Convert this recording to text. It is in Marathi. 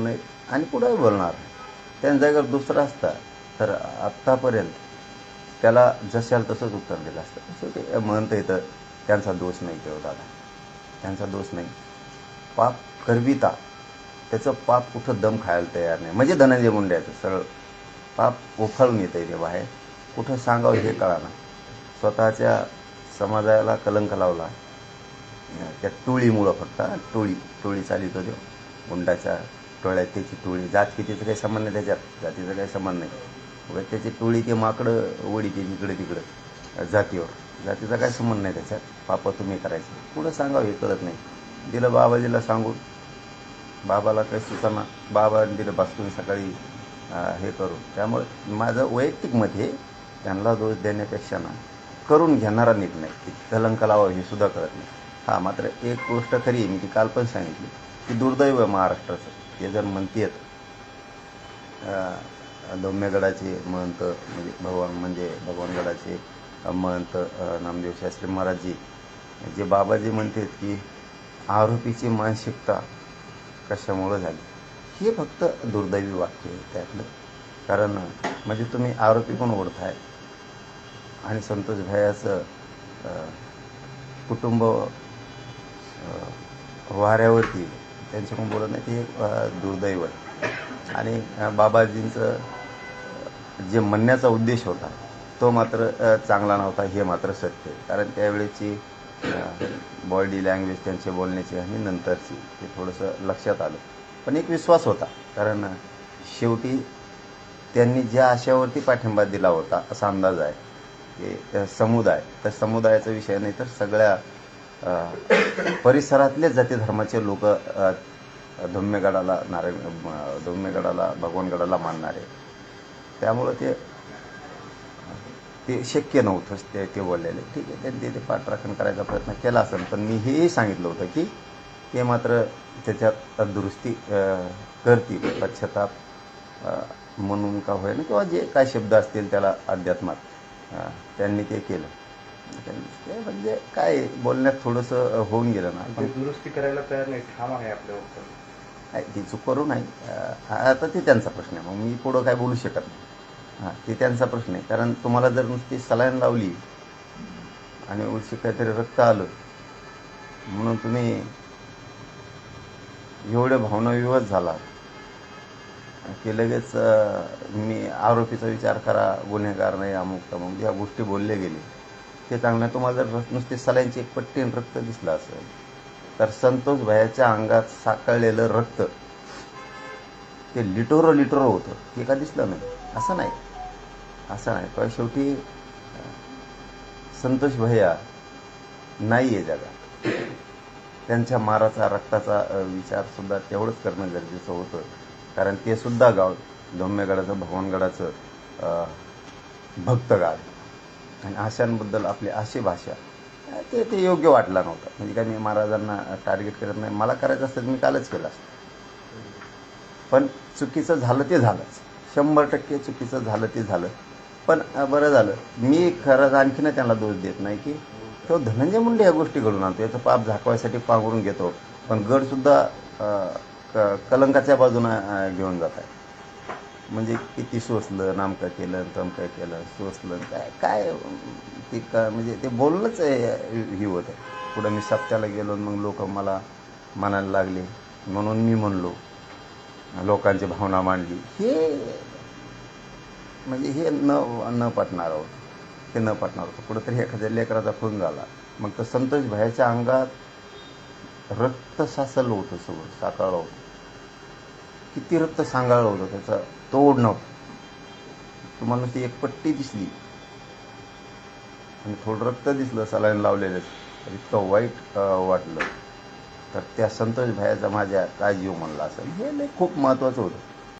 नाही आणि पुढे बोलणार. त्यांचा जर दुसरा असता तर आत्तापर्यंत त्याला जशाल तसंच उत्तर दिलं असतं. शेवटी म्हणतं येतं त्यांचा दोष नाही तेव्हा दादा. त्यांचा दोष नाही. पाप करविता. त्याचं पाप कुठं दम खायला तयार नाही. म्हणजे धनंजय मुंड्याचं सरळ पाप उफाळून येतं आहे ते बाहेर. कुठं सांगावं हे कळाना. स्वतःच्या समाजाला कलंक लावला. त्या टोळीमुळं फक्त टोळी टोळी चालित होते. गुंडाच्या टोळ्यात त्याची टोळी. जात कितीचं काही संबंध नाही त्याच्यात. जातीचा काही संबंध नाही. उगाच त्याची टोळी ते माकडं ओढी ते इकडे तिकडं जातीवर. जातीचा काय संबंध नाही त्याच्यात. पापा तुम्ही करायचं. पुढं सांगावं हे कळत नाही. दिलं बाबाजीला सांगून बाबाला काही सुचना बाबाने दिलं बसून सकाळी हे करू त्यामुळे माझं वैयक्तिक मत हे त्यांना दोष देण्यापेक्षा ना करून घेणारा नीट नाही की कलंक लावावं हे सुद्धा कळत नाही. हा मात्र एक गोष्ट खरी आहे, मी ती काल पण सांगितली की दुर्दैव आहे महाराष्ट्राचं. ते जर म्हणतात दौम्यगडाचे महंत म्हणजे भगवान म्हणजे भगवानगडाचे महंत नामदेव शास्त्री महाराजजी जे बाबाजी म्हणतात की आरोपीची मानसिकता कशामुळं झाली? हे फक्त दुर्दैवी वाक्य आहे त्यातलं. कारण म्हणजे तुम्ही आरोपी पण ओढताय आणि संतोष भैयाचं कुटुंब वाऱ्यावरती त्यांच्याकडून बोलत नाही. ते एक दुर्दैव आहे. आणि बाबाजींचं जे म्हणण्याचा उद्देश होता तो मात्र चांगला नव्हता. हे मात्र सत्य आहे. कारण त्यावेळेची बॉडी लँग्वेज त्यांचे बोलण्याची आणि नंतरची ते थोडंसं लक्षात आलं. पण एक विश्वास होता. कारण शेवटी त्यांनी ज्या आशयावरती पाठिंबा दिला होता असा अंदाज आहे. की समुदाय. तर समुदायाचा विषय नाही तर सगळ्या परिसरातले जाती धर्माचे लोक धुम्मेगडाला नारायण अ, भगवानगडाला मानणारे. त्यामुळं ते ते शक्य नव्हतंच ते ते बोललेले. ठीक आहे त्यांनी ते पाठराखण करायचा प्रयत्न केला असेल पण मी हेही सांगितलं होतं की ते मात्र त्याच्यात दुरुस्ती करतील पश्चाताप म्हणून का होईना किंवा जे काय शब्द असतील त्याला अध्यात्मात त्यांनी ते केलं. ते म्हणजे काय बोलण्यात थोडंसं होऊन गेलं ना. दुरुस्ती करायला तयार नाही ठाम आहे आपल्यावर नाही ती चूक करू नाही. आता ते त्यांचा प्रश्न आहे. मग मी पुढं काय बोलू शकत नाही. हां ते त्यांचा प्रश्न आहे. कारण तुम्हाला जर नुसती सलाईन लावली आणि उलशी काहीतरी रक्त आलं म्हणून तुम्ही एवढे भावनाविवाद झाला की लगेच मी आरोपीचा विचार करा गुन्हेगार नाही अमुक तमुक ज्या गोष्टी बोलले गेले ते चांगलं तुम्हाला जर नुसते सलाईनची एक पट्टी रक्त दिसलं असेल तर संतोष भयाच्या अंगात साकळलेलं रक्त ते लिटोरं लिटोरो होतं. हे का दिसलं नाही? असं नाही. असं नाही. पण शेवटी संतोष भैया नाही आहे जगात. त्यांच्या माराचा रक्ताचा विचारसुद्धा तेवढंच करणं गरजेचं होतं. कारण ते सुद्धा गाव धोम्यगडाचं भगवानगडाचं भक्तगाव. आणि आशांबद्दल आपली अशी भाषा ते ते योग्य वाटला नव्हता. म्हणजे काय मी महाराजांना टार्गेट करत नाही. मला करायचं असतं तर मी कालच केलं असतं. पण चुकीचं झालं ते झालंच. शंभर टक्के चुकीचं झालं ते झालं. पण बरं झालं. मी खरंच आणखीनं त्यांना दोष देत नाही की तो धनंजय मुंडे या गोष्टी घडून आणतो. याचं पाप झाकवायसाठी पांघरून घेतो. पण गडसुद्धा क कलंकाच्या बाजूनं घेऊन जात आहे. म्हणजे किती सोसलं नामकं केलं तमकं केलं सोसलं काय काय ते का म्हणजे ते बोलणंच हे होतं. पुढं मी सप्त्याला गेलो आणि मग लोक मला म्हणायला लागले म्हणून मी म्हणलो लोकांची भावना मांडली. हे म्हणजे हे न न पटणार होतं. ते न पटणार होतं. कुठंतरी एखाद्या लेकराचा खून झाला. मग तर संतोष भायाच्या अंगात रक्त सासल होतं सगळं साकाळ होतं. किती रक्त सांगाळलं होतं त्याचा तोडणं तुम्हाला ती एक पट्टी दिसली. आणि थोडं रक्त दिसलं सलाईन लावलेलं. तर इतकं वाईट वाटलं. तर त्या संतोष भायाचा माझ्या काय जीव हो म्हणला असेल हे लय खूप महत्त्वाचं होतं.